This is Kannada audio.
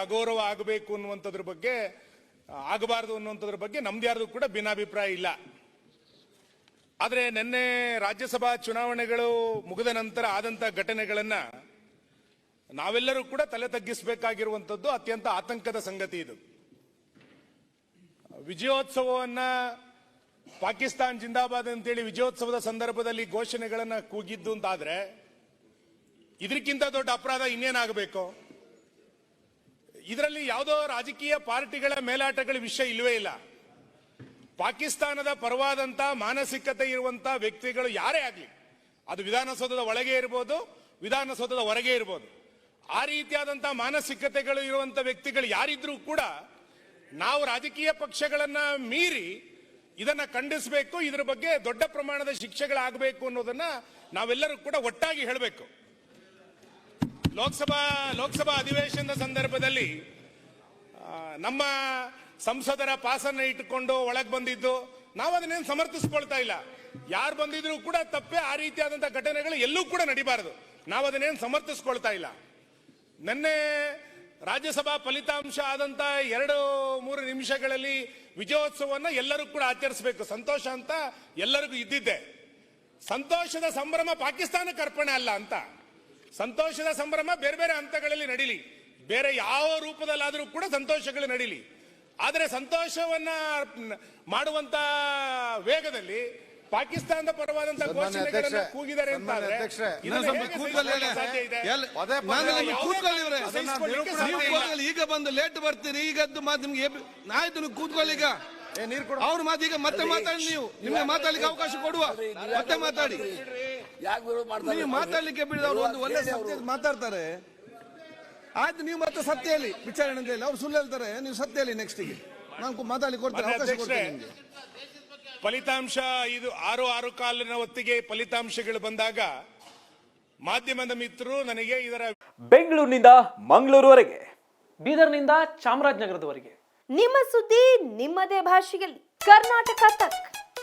ಅಗೌರವ ಆಗಬೇಕು ಅನ್ನುವಂಥದ್ರ ಬಗ್ಗೆ, ಆಗಬಾರದು ಅನ್ನುವಂಥದ್ರ ಬಗ್ಗೆ ನಮ್ದು ಯಾರ್ದು ಕೂಡ ಭಿನ್ನಾಭಿಪ್ರಾಯ ಇಲ್ಲ. ಆದರೆ ನಿನ್ನೆ ರಾಜ್ಯಸಭಾ ಚುನಾವಣೆಗಳು ಮುಗಿದ ನಂತರ ಆದಂತ ಘಟನೆಗಳನ್ನ ನಾವೆಲ್ಲರೂ ಕೂಡ ತಲೆ ತಗ್ಗಿಸಬೇಕಾಗಿರುವಂಥದ್ದು ಅತ್ಯಂತ ಆತಂಕದ ಸಂಗತಿ ಇದು. ವಿಜಯೋತ್ಸವವನ್ನ ಪಾಕಿಸ್ತಾನ್ ಜಿಂದಾಬಾದ್ ಅಂತೇಳಿ ವಿಜಯೋತ್ಸವದ ಸಂದರ್ಭದಲ್ಲಿ ಘೋಷಣೆಗಳನ್ನ ಕೂಗಿದ್ದು ಅಂತಾದ್ರೆ ಇದಕ್ಕಿಂತ ದೊಡ್ಡ ಅಪರಾಧ ಇನ್ನೇನಾಗಬೇಕು? ಇದರಲ್ಲಿ ಯಾವುದೋ ರಾಜಕೀಯ ಪಾರ್ಟಿಗಳ ಮೇಲಾಟಗಳ ವಿಷಯ ಇಲ್ವೇ ಇಲ್ಲ. ಪಾಕಿಸ್ತಾನದ ಪರವಾದಂತ ಮಾನಸಿಕತೆ ಇರುವಂತಹ ವ್ಯಕ್ತಿಗಳು ಯಾರೇ ಆಗಲಿ, ಅದು ವಿಧಾನಸೌಧದ ಒಳಗೆ ಇರ್ಬೋದು, ವಿಧಾನಸೌಧದ ಹೊರಗೆ ಇರ್ಬೋದು, ಆ ರೀತಿಯಾದಂತಹ ಮಾನಸಿಕತೆಗಳು ಇರುವಂತ ವ್ಯಕ್ತಿಗಳು ಯಾರಿದ್ರೂ ಕೂಡ ನಾವು ರಾಜಕೀಯ ಪಕ್ಷಗಳನ್ನ ಮೀರಿ ಇದನ್ನ ಖಂಡಿಸಬೇಕು, ಇದರ ಬಗ್ಗೆ ದೊಡ್ಡ ಪ್ರಮಾಣದ ಶಿಕ್ಷೆಗಳಾಗಬೇಕು ಅನ್ನೋದನ್ನ ನಾವೆಲ್ಲರೂ ಕೂಡ ಒಟ್ಟಾಗಿ ಹೇಳಬೇಕು. ಲೋಕಸಭಾ ಲೋಕಸಭಾ ಅಧಿವೇಶನದ ಸಂದರ್ಭದಲ್ಲಿ ನಮ್ಮ ಸಂಸದರ ಪಾಸನ್ನ ಇಟ್ಟುಕೊಂಡು ಒಳಗೆ ಬಂದಿದ್ದು ನಾವು ಅದನ್ನೇನು ಸಮರ್ಥಿಸ್ಕೊಳ್ತಾ ಇಲ್ಲ. ಯಾರು ಬಂದಿದ್ರು ಕೂಡ ತಪ್ಪೇ ಆ ರೀತಿಯಾದಂಥ ಘಟನೆಗಳು ಎಲ್ಲೂ ಕೂಡ ನಡಿಬಾರದು. ನಾವು ಅದನ್ನೇನು ಸಮರ್ಥಿಸ್ಕೊಳ್ತಾ ಇಲ್ಲ. ನಿನ್ನೆ ರಾಜ್ಯಸಭಾ ಫಲಿತಾಂಶ ಆದಂತ ಎರಡು, ಮೂರು ನಿಮಿಷಗಳಲ್ಲಿ ವಿಜಯೋತ್ಸವವನ್ನು ಎಲ್ಲರೂ ಕೂಡ ಆಚರಿಸಬೇಕು. ಸಂತೋಷ ಅಂತ ಎಲ್ಲರಿಗೂ ಇದ್ದಿದ್ದೆ. ಸಂತೋಷದ ಸಂಭ್ರಮ ಪಾಕಿಸ್ತಾನಕ್ಕೆ ಅರ್ಪಣೆ ಅಲ್ಲ ಅಂತ. ಸಂತೋಷದ ಸಂಭ್ರಮ ಬೇರೆ ಬೇರೆ ಹಂತಗಳಲ್ಲಿ ನಡೀಲಿ. ಬೇರೆ ಯಾವ ರೂಪದಲ್ಲಾದರೂ ಕೂಡ ಸಂತೋಷಗಳು ನಡೀಲಿ. ಆದರೆ ಸಂತೋಷವನ್ನ ಮಾಡುವಂತ ವೇಗದಲ್ಲಿ ಪಾಕಿಸ್ತಾನದ ಪರವಾದಂತ ಘೋಷಣೆಗಳನ್ನ ಕೂಗಿದ್ದಾರೆ ಅಂತ ಆದ್ರೆ. ಈಗ ಬಂದು ಲೇಟ್ ಬರ್ತೀರಿ ಈಗ ಮಾತು ನಿಮ್ಗೆ ಆಯ್ತು ನೀವು ಕೂತ್ಕೊಳ್ಳಿ ಈಗ. ಏ ನೀರ್ ಕೊಡು ಅವ್ರ ಮಾತು ಈಗ ಮತ್ತೆ ಮಾತಾಡಿ ನೀವು. ನಿಮ್ಗೆ ಮಾತಾಡ್ಲಿಕ್ಕೆ ಅವಕಾಶ ಕೊಡುವ. ಮತ್ತೆ ಮಾತಾಡಿ. ಯಾಕೆ ವಿರೋಧ ಮಾಡ್ತಾರೆ? ನೀವು ಮಾತಾಡ್ಲಿಕ್ಕೆ ಬಿಡಿದ ಅವರು ಒಂದು ಒಳ್ಳೆ ಸತ್ಯ ಮಾತಾಡ್ತಾರೆ. ಆಯ್ತು ನೀವು ಮತ್ತೆ ಸತ್ಯ ಹೇಳಿ ವಿಚಾರಣೆ ಅಂತ ಹೇಳಿ. ಅವ್ರು ಸುಳ್ಳು ಹೇಳ್ತಾರೆ ನೀವು ಸತ್ಯ ಹೇಳಿ ನೆಕ್ಸ್ಟ್ಗೆ ನಾನು ಮಾತಾಡಿ ಕೊಡ್ತೇನೆ ಅವಕಾಶ ಕೊಡ್ತೇನೆ ನಿಮಗೆ. ಫಲಿತಾಂಶ ಇದು ಆರು ಆರು ಕಾಲಿನ ಹೊತ್ತಿಗೆ ಫಲಿತಾಂಶಗಳು ಬಂದಾಗ ಮಾಧ್ಯಮದ ಮಿತ್ರರು ನನಗೆ ಇದರ ಬೆಂಗಳೂರಿನಿಂದ ಮಂಗಳೂರುವರೆಗೆ ಬೀದರ್ನಿಂದ ಚಾಮರಾಜನಗರದವರೆಗೆ. ನಿಮ್ಮ ಸುದ್ದಿ ನಿಮ್ಮದೇ ಭಾಷೆಯಲ್ಲಿ. ಕರ್ನಾಟಕ ತಕ್.